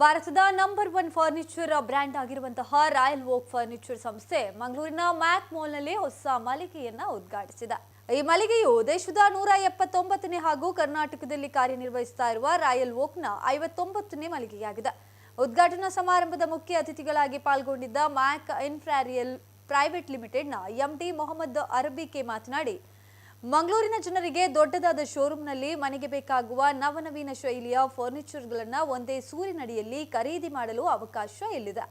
ಭಾರತದ number one furniture brand ಆಗಿರುವಂತಹ Royal Oak furniture ಸಂಸ್ಥೆ ಮಂಗಳೂರಿನ ಮ್ಯಾಕ್ ಮಾಲ್ನಲ್ಲಿ ಹೊಸ ಮಳಿಗೆಯನ್ನ ಉದ್ಘಾಟಿಸಿದೆ. ಈ ಮಳಿಗೆಯು ದೇಶದ ನೂರ ಎಪ್ಪತ್ತೊಂಬತ್ತನೇ ಹಾಗೂ ಕರ್ನಾಟಕದಲ್ಲಿ ಕಾರ್ಯನಿರ್ವಹಿಸ್ತಾ ಇರುವ ರಾಯಲ್ ವೋಕ್ನ ಐವತ್ತೊಂಬತ್ತನೇ ಮಳಿಗೆಯಾಗಿದೆ. ಉದ್ಘಾಟನಾ ಸಮಾರಂಭದ ಮುಖ್ಯ ಅತಿಥಿಗಳಾಗಿ ಪಾಲ್ಗೊಂಡಿದ್ದ ಮ್ಯಾಕ್ ಇನ್ಫ್ರಾರಿಯಲ್ ಪ್ರೈವೇಟ್ ಲಿಮಿಟೆಡ್ನ ಎಂಡಿ ಮೊಹಮ್ಮದ್ ಅರಬಿಕೆ ಮಾತನಾಡಿ ಮಂಗಳೂರಿನ ಜನರಿಗೆ ದೊಡ್ಡದಾದ ಶೋರೂಮ್ನಲ್ಲಿ ಮನೆಗೆ ಬೇಕಾಗುವ ನವನವೀನ ಶೈಲಿಯ ಫರ್ನಿಚರ್ಗಳನ್ನು ಒಂದೇ ಸೂರಿನಡಿಯಲ್ಲಿ ಖರೀದಿ ಮಾಡಲು ಅವಕಾಶ ಇಲ್ಲಿದೆ.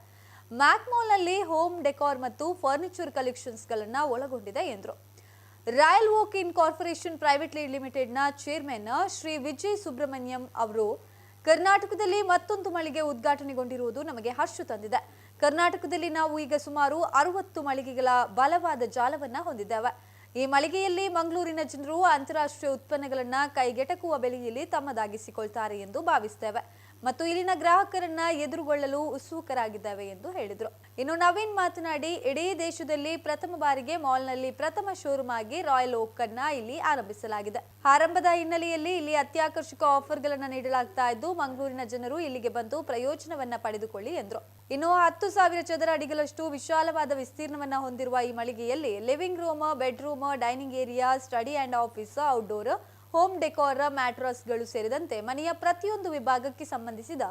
ಮ್ಯಾಕ್ಮಾಲ್ನಲ್ಲಿ ಹೋಮ್ ಡೆಕಾರ್ ಮತ್ತು ಫರ್ನಿಚರ್ ಕಲೆಕ್ಷನ್ಸ್ಗಳನ್ನು ಒಳಗೊಂಡಿದೆ ಎಂದರು. Royal woke incorporation private ಲಿಮಿಟೆಡ್ನ ಚೇರ್ಮನ್ ಶ್ರೀ ವಿಜಯ್ ಸುಬ್ರಹ್ಮಣ್ಯಂ ಅವರು, ಕರ್ನಾಟಕದಲ್ಲಿ ಮತ್ತೊಂದು ಮಳಿಗೆ ಉದ್ಘಾಟನೆಗೊಂಡಿರುವುದು ನಮಗೆ ಹರ್ಷ ತಂದಿದೆ. ಕರ್ನಾಟಕದಲ್ಲಿ ನಾವು ಈಗ ಸುಮಾರು ಅರವತ್ತು ಮಳಿಗೆಗಳ ಬಲವಾದ ಜಾಲವನ್ನು ಹೊಂದಿದ್ದೇವೆ. ಈ ಮಳಿಗೆಯಲ್ಲಿ ಮಂಗಳೂರಿನ ಜನರು ಅಂತಾರಾಷ್ಟ್ರೀಯ ಉತ್ಪನ್ನಗಳನ್ನ ಕೈಗೆಟಕುವ ಬೆಲೆಯಲ್ಲಿ ತಮ್ಮದಾಗಿಸಿಕೊಳ್ತಾರೆ ಎಂದು ಭಾವಿಸ್ತೇವೆ. ಮತ್ತು ಇಲ್ಲಿನ ಗ್ರಾಹಕರನ್ನ ಎದುರುಗೊಳ್ಳಲು ಉತ್ಸುಕರಾಗಿದ್ದಾವೆ ಎಂದು ಹೇಳಿದರು. ಇನ್ನು ನವೀನ್ ಮಾತನಾಡಿ, ಇಡೀ ದೇಶದಲ್ಲಿ ಪ್ರಥಮ ಬಾರಿಗೆ ಮಾಲ್ನಲ್ಲಿ ಪ್ರಥಮ ಶೋರೂಮ್ ಆಗಿ ರಾಯಲ್ ಓಕ್ ಅನ್ನ ಇಲ್ಲಿ ಆರಂಭಿಸಲಾಗಿದೆ. ಆರಂಭದ ಹಿನ್ನೆಲೆಯಲ್ಲಿ ಇಲ್ಲಿ ಅತ್ಯಾಕರ್ಷಕ ಆಫರ್ಗಳನ್ನು ನೀಡಲಾಗ್ತಾ ಇದ್ದು, ಮಂಗಳೂರಿನ ಜನರು ಇಲ್ಲಿಗೆ ಬಂದು ಪ್ರಯೋಜನವನ್ನ ಪಡೆದುಕೊಳ್ಳಿ ಎಂದರು. ಇನ್ನು ಹತ್ತು ಸಾವಿರ ಚದರ ಅಡಿಗಳಷ್ಟು ವಿಶಾಲವಾದ ವಿಸ್ತೀರ್ಣವನ್ನು ಹೊಂದಿರುವ ಈ ಮಳಿಗೆಯಲ್ಲಿ living room, bedroom, dining area, study and office, outdoor, home decor, ಮ್ಯಾಟ್ರಸ್ಗಳು ಸೇರಿದಂತೆ ಮನೆಯ ಪ್ರತಿಯೊಂದು ವಿಭಾಗಕ್ಕೆ ಸಂಬಂಧಿಸಿದ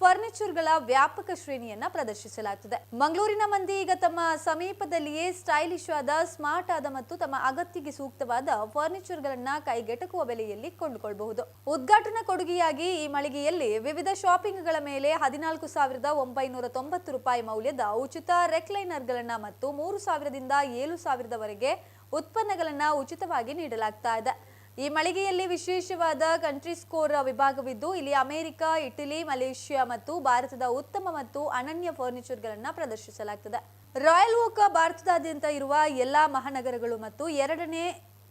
ಫರ್ನಿಚರ್ಗಳ ವ್ಯಾಪಕ ಶ್ರೇಣಿಯನ್ನ ಪ್ರದರ್ಶಿಸಲಾಗುತ್ತದೆ ಮಂಗಳೂರಿನ ಮಂದಿ ಈಗ ತಮ್ಮ ಸಮೀಪದಲ್ಲಿಯೇ ಸ್ಟೈಲಿಶ್ ಆದ, ಸ್ಮಾರ್ಟ್ ಆದ ಮತ್ತು ತಮ್ಮ ಅಗತ್ಯಕ್ಕೆ ಸೂಕ್ತವಾದ ಫರ್ನಿಚರ್ಗಳನ್ನ ಕೈಗೆಟಕುವ ಬೆಲೆಯಲ್ಲಿ ಕೊಂಡುಕೊಳ್ಳಬಹುದು ಉದ್ಘಾಟನಾ ಕೊಡುಗೆಯಾಗಿ ಈ ಮಳಿಗೆಯಲ್ಲಿ ವಿವಿಧ ಶಾಪಿಂಗ್ಗಳ ಮೇಲೆ ಹದಿನಾಲ್ಕು ಸಾವಿರದ ಒಂಬೈನೂರ ತೊಂಬತ್ತು ರೂಪಾಯಿ ಮೌಲ್ಯದ ಉಚಿತ ರೆಕ್ಲೈನರ್ಗಳನ್ನ ಮತ್ತು ಮೂರು ಸಾವಿರದಿಂದ ಏಳು ಸಾವಿರದವರೆಗೆ ಉತ್ಪನ್ನಗಳನ್ನ ಉಚಿತವಾಗಿ ನೀಡಲಾಗ್ತಾ ಇದೆ. ಈ ಮಳಿಗೆಯಲ್ಲಿ ವಿಶೇಷವಾದ ಕಂಟ್ರಿ ಸ್ಕೋರ್ ವಿಭಾಗವಿದ್ದು, ಇಲ್ಲಿ ಅಮೆರಿಕ, ಇಟಲಿ, ಮಲೇಷ್ಯಾ ಮತ್ತು ಭಾರತದ ಉತ್ತಮ ಮತ್ತು ಅನನ್ಯ ಫರ್ನಿಚರ್ಗಳನ್ನು ಪ್ರದರ್ಶಿಸಲಾಗ್ತದೆ. ರಾಯಲ್ ಓಕ್ ಭಾರತದಾದ್ಯಂತ ಇರುವ ಎಲ್ಲಾ ಮಹಾನಗರಗಳು ಮತ್ತು ಎರಡನೇ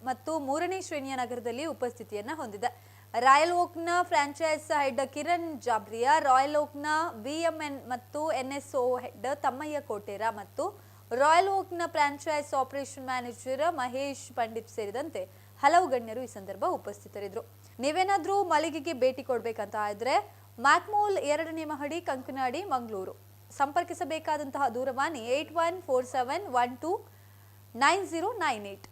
ಮತ್ತು ಮೂರನೇ ಶ್ರೇಣಿಯ ನಗರದಲ್ಲಿ ಉಪಸ್ಥಿತಿಯನ್ನು ಹೊಂದಿದೆ. Royal ಓಕ್ನ franchise head Kiran Jabria Royal ಓಕ್ನ VMN ಮತ್ತು ಎನ್ಎಸ್ಒ ಹೆಡ್ ತಮ್ಮಯ್ಯ ಕೋಟೇರ ಮತ್ತು Royal ಓಕ್ನ franchise operation manager Mahesh Pandit ಸೇರಿದಂತೆ ಹಲವು ಗಣ್ಯರು ಈ ಸಂದರ್ಭ ಉಪಸ್ಥಿತರಿದ್ದರು. ನೀವೇನಾದ್ರೂ ಮಳಿಗೆಗೆ ಭೇಟಿ ಕೊಡ್ಬೇಕಂತ ಇದ್ರೆ ಮ್ಯಾಕ್ಮೋಲ್ ಎರಡನೇ ಮಹಡಿ, ಕಂಕನಾಡಿ, ಮಂಗಳೂರು. ಸಂಪರ್ಕಿಸಬೇಕಾದಂತಹ ದೂರವಾಣಿ eight one four seven one two nine zero nine eight